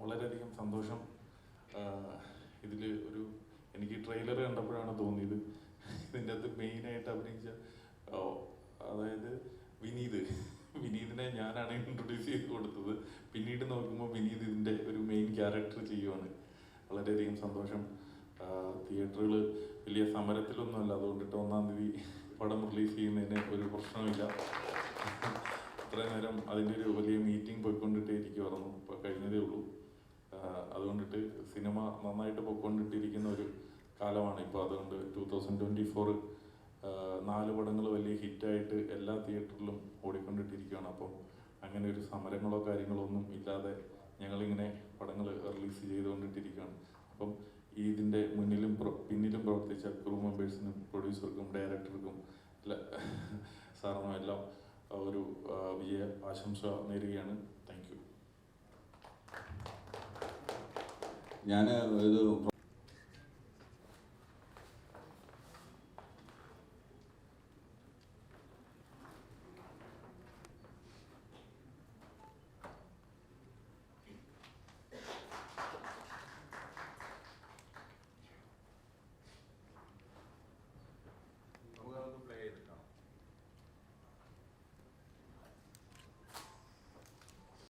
വളരെയധികം സന്തോഷം. ഇതിൽ ഒരു എനിക്ക് ട്രെയിലർ കണ്ടപ്പോഴാണ് തോന്നിയത്. ഇതിന്റെ അകത്ത് മെയിനായിട്ട് അഭിനയിച്ച അതായത് വിനീത്. വിനീതിനെ ഞാനാണ് ഇൻട്രൊഡ്യൂസ് ചെയ്ത് കൊടുത്തത്. പിന്നീട് നോക്കുമ്പോൾ വിനീത് ഇതിന്റെ ഒരു മെയിൻ ക്യാരക്ടർ ചെയ്യുവാണ്. വളരെയധികം സന്തോഷം. തിയേറ്ററുകൾ വലിയ സമരത്തിലൊന്നുമല്ല. അതുകൊണ്ടിട്ട് ഒന്നാം തീയതി പടം റിലീസ് ചെയ്യുന്നതിന് ഒരു പ്രശ്നമില്ല ഇത്രയും നേരം അതിന്റെ ഒരു വലിയ മീറ്റിംഗ് പോയിക്കൊണ്ടിട്ടേ ഇരിക്കുമായിരുന്നു അതുകൊണ്ടിട്ട് സിനിമ നന്നായിട്ട് പൊയ്ക്കൊണ്ടിട്ടിരിക്കുന്ന ഒരു കാലമാണ്. ഇപ്പോൾ അതുകൊണ്ട് ടൂ തൗസൻഡ് ട്വന്റി ഫോർ നാല് പടങ്ങൾ വലിയ ഹിറ്റായിട്ട് എല്ലാ തിയേറ്ററിലും ഓടിക്കൊണ്ടിട്ടിരിക്കുകയാണ്. അപ്പോൾ അങ്ങനെ ഒരു സമരങ്ങളോ കാര്യങ്ങളോ ഒന്നും ഇല്ലാതെ ഞങ്ങളിങ്ങനെ പടങ്ങൾ റിലീസ് ചെയ്തുകൊണ്ടിട്ടിരിക്കുകയാണ്. അപ്പം ഇതിന്റെ മുന്നിലും പിന്നിലും പ്രവർത്തിച്ച ക്രൂ മെമ്പേഴ്സിനും പ്രൊഡ്യൂസർക്കും ഡയറക്ടർക്കും എല്ലാ സാറിനും എല്ലാം ഒരു വിജയ ആശംസ നേരുകയാണ്. ഞാൻ ഇത്